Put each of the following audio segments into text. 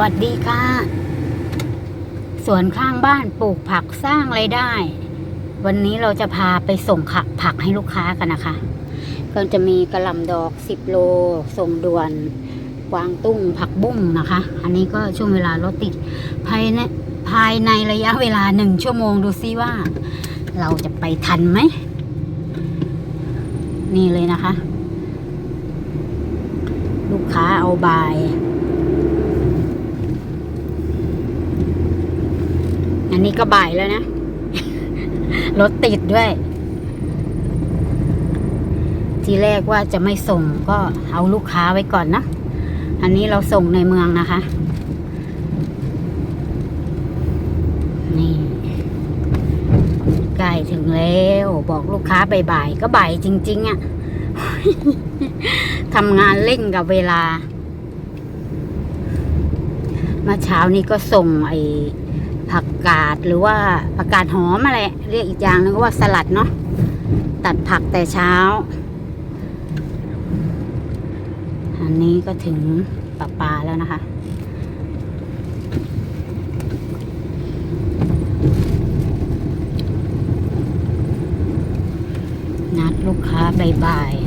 วัสดีค่ะ สวนข้างบ้านปลูกผักสร้างไรายได้ วันนี้เราจะพาไปส่งขะผักให้ลูกค้ากันนะคะ ก็จะมีกระหล่ำดอก10โล ส่งด่วนกวางตุ้งผักบุ้งนะคะ อันนี้ก็ช่วงเวลารถติด ภายในภายในระยะเวลาหนึ่งชั่วโมงดูซิว่า เราจะไปทันไหม นี่เลยนะคะ ลูกค้าเอาบาย อันนี้ก็บ่ายแล้วนะ รถติดด้วย ทีแรกว่าจะไม่ส่งก็เอาลูกค้าไว้ก่อนนะ อันนี้เราส่งในเมืองนะคะ นี่ใกล้ถึงแล้ว บอกลูกค้าบ่ายๆก็บ่ายจริง ๆอะ่ะทำงานเร่งกับเวลามื่อเช้านี้ก็ส่งไอ้ ผักกาดหรือว่าผักกาดหอมอะไรเรียกอีกอย่างนึงก็ว่าสลัดเนาะตัดผักแต่เช้า อันนี้ก็ถึงปะปลาแล้วนะคะ นัดลูกค้าบ่ายๆ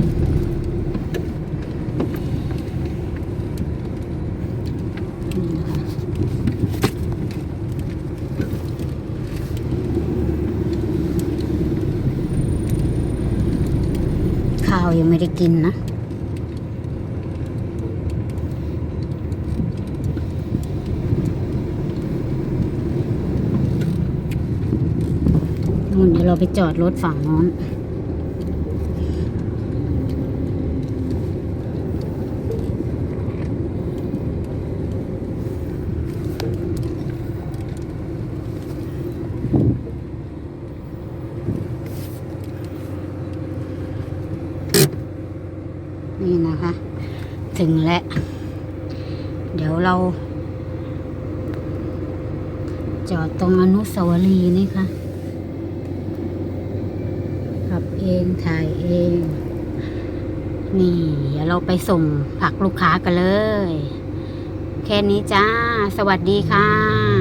นี่นะคะข้าวยังไม่ได้กินนะนู่นเดี๋ยวเราไปจอดรถฝั่งโน้น นี่นะคะ ถึงแล้ว เดี๋ยวเรา จอดตรงอนุสาวรีย์นี่ค่ะขับเองถ่ายเอง นี่ เดี๋ยวเราไปส่งผักลูกค้ากันเลย แค่นี้จ้า สวัสดีค่ะ